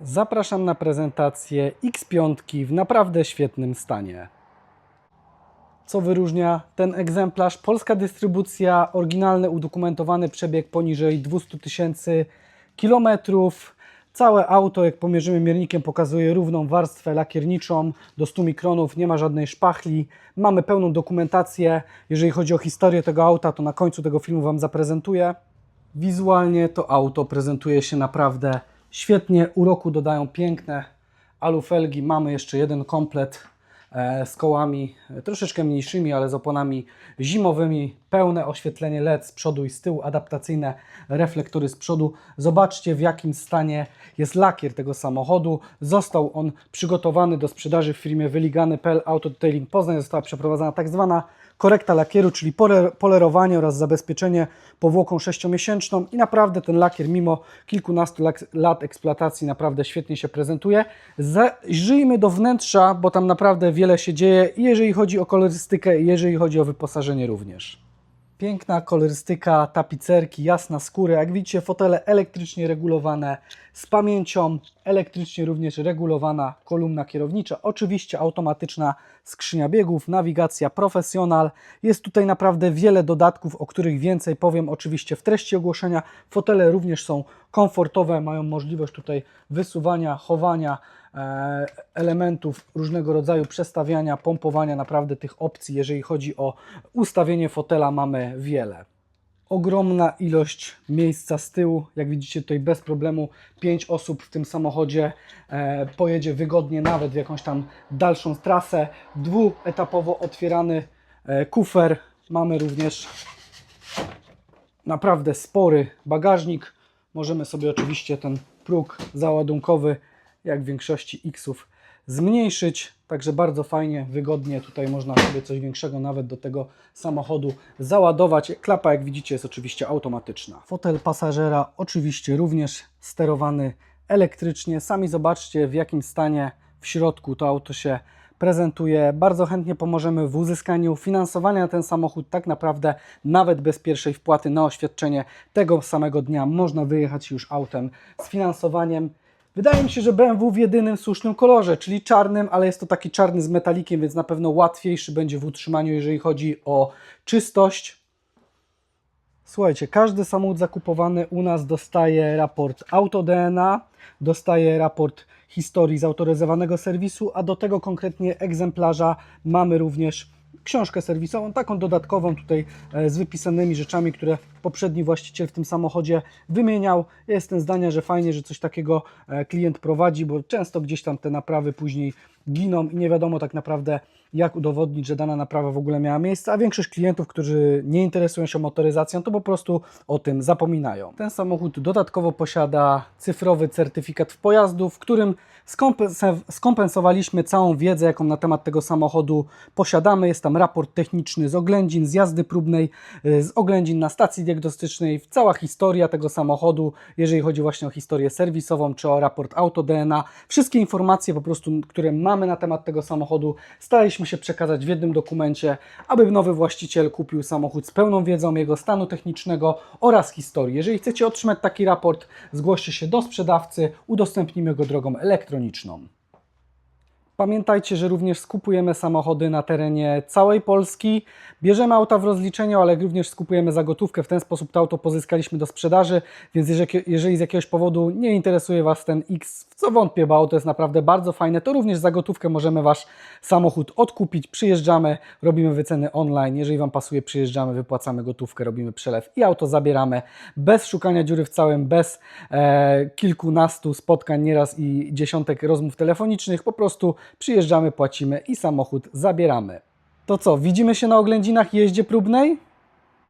Zapraszam na prezentację X5 w naprawdę świetnym stanie. Co wyróżnia ten egzemplarz? Polska dystrybucja, oryginalny udokumentowany przebieg poniżej 200 tysięcy kilometrów. Całe auto, jak pomierzymy miernikiem, pokazuje równą warstwę lakierniczą do 100 mikronów, nie ma żadnej szpachli. Mamy pełną dokumentację. Jeżeli chodzi o historię tego auta, to na końcu tego filmu Wam zaprezentuję. Wizualnie to auto prezentuje się naprawdę świetnie. Uroku dodają piękne alufelgi. Mamy jeszcze jeden komplet z kołami e, troszeczkę mniejszymi, ale z oponami zimowymi. Pełne oświetlenie LED z przodu i z tyłu, adaptacyjne reflektory z przodu. Zobaczcie w jakim stanie jest lakier tego samochodu. Został on przygotowany do sprzedaży w firmie Wyligany.pl Auto Detailing Poznań. Została przeprowadzona tak zwana korekta lakieru, czyli pole- polerowanie oraz zabezpieczenie powłoką sześciomiesięczną i naprawdę ten lakier mimo kilkunastu lat eksploatacji naprawdę świetnie się prezentuje. Zajrzyjmy do wnętrza, bo tam naprawdę wiele się dzieje jeżeli chodzi o kolorystykę jeżeli chodzi o wyposażenie również. Piękna kolorystyka tapicerki, jasna skóra. Jak widzicie, fotele elektrycznie regulowane z pamięcią, elektrycznie również regulowana kolumna kierownicza. Oczywiście automatyczna skrzynia biegów, nawigacja profesjonal. Jest tutaj naprawdę wiele dodatków, o których więcej powiem oczywiście w treści ogłoszenia. Fotele również są komfortowe, mają możliwość tutaj wysuwania, chowania e, elementów różnego rodzaju przestawiania, pompowania, naprawdę tych opcji, jeżeli chodzi o ustawienie fotela, mamy wiele. Ogromna ilość miejsca z tyłu, jak widzicie tutaj bez problemu 5 osób w tym samochodzie e, pojedzie wygodnie nawet w jakąś tam dalszą trasę. Dwuetapowo otwierany e, kufer, mamy również naprawdę spory bagażnik. Możemy sobie oczywiście ten próg załadunkowy, jak w większości X-ów, zmniejszyć. Także bardzo fajnie, wygodnie. Tutaj można sobie coś większego nawet do tego samochodu załadować. Klapa, jak widzicie, jest oczywiście automatyczna. Fotel pasażera oczywiście również sterowany elektrycznie. Sami zobaczcie, w jakim stanie w środku to auto się prezentuje. Bardzo chętnie pomożemy w uzyskaniu finansowania na ten samochód. Tak naprawdę nawet bez pierwszej wpłaty na oświadczenie tego samego dnia można wyjechać już autem z finansowaniem. Wydaje mi się, że BMW w jedynym słusznym kolorze, czyli czarnym, ale jest to taki czarny z metalikiem, więc na pewno łatwiejszy będzie w utrzymaniu, jeżeli chodzi o czystość. Słuchajcie, każdy samochód zakupowany u nas dostaje raport AutoDNA, dostaje raport historii zautoryzowanego serwisu, a do tego konkretnie egzemplarza mamy również książkę serwisową, taką dodatkową tutaj e, z wypisanymi rzeczami, które poprzedni właściciel w tym samochodzie wymieniał. Jestem zdania, że fajnie, że coś takiego e, klient prowadzi, bo często gdzieś tam te naprawy później giną i nie wiadomo tak naprawdę jak udowodnić, że dana naprawa w ogóle miała miejsce, a większość klientów, którzy nie interesują się motoryzacją, to po prostu o tym zapominają. Ten samochód dodatkowo posiada cyfrowy certyfikat pojazdu, w którym skompensowaliśmy całą wiedzę, jaką na temat tego samochodu posiadamy. Jest tam raport techniczny z oględzin, z jazdy próbnej, y, z oględzin na stacji diagnostycznej, cała historia tego samochodu, jeżeli chodzi właśnie o historię serwisową czy o raport AutoDNA. Wszystkie informacje po prostu, które mamy na temat tego samochodu, staraliśmy się przekazać w jednym dokumencie, aby nowy właściciel kupił samochód z pełną wiedzą jego stanu technicznego oraz historii. Jeżeli chcecie otrzymać taki raport, zgłoście się do sprzedawcy, udostępnimy go drogą elektroniczną. Pamiętajcie, że również skupujemy samochody na terenie całej Polski. Bierzemy auta w rozliczeniu, ale również skupujemy za gotówkę. W ten sposób to auto pozyskaliśmy do sprzedaży, więc jeżeli, z jakiegoś powodu nie interesuje Was ten X, w co wątpię, bo auto jest naprawdę bardzo fajne, to również za gotówkę możemy Wasz samochód odkupić. Przyjeżdżamy, robimy wyceny online. Jeżeli Wam pasuje, przyjeżdżamy, wypłacamy gotówkę, robimy przelew i auto zabieramy bez szukania dziury w całym, bez e, kilkunastu spotkań nieraz i dziesiątek rozmów telefonicznych. Po prostu przyjeżdżamy, płacimy i samochód zabieramy. To co, widzimy się na oględzinach jeździe próbnej?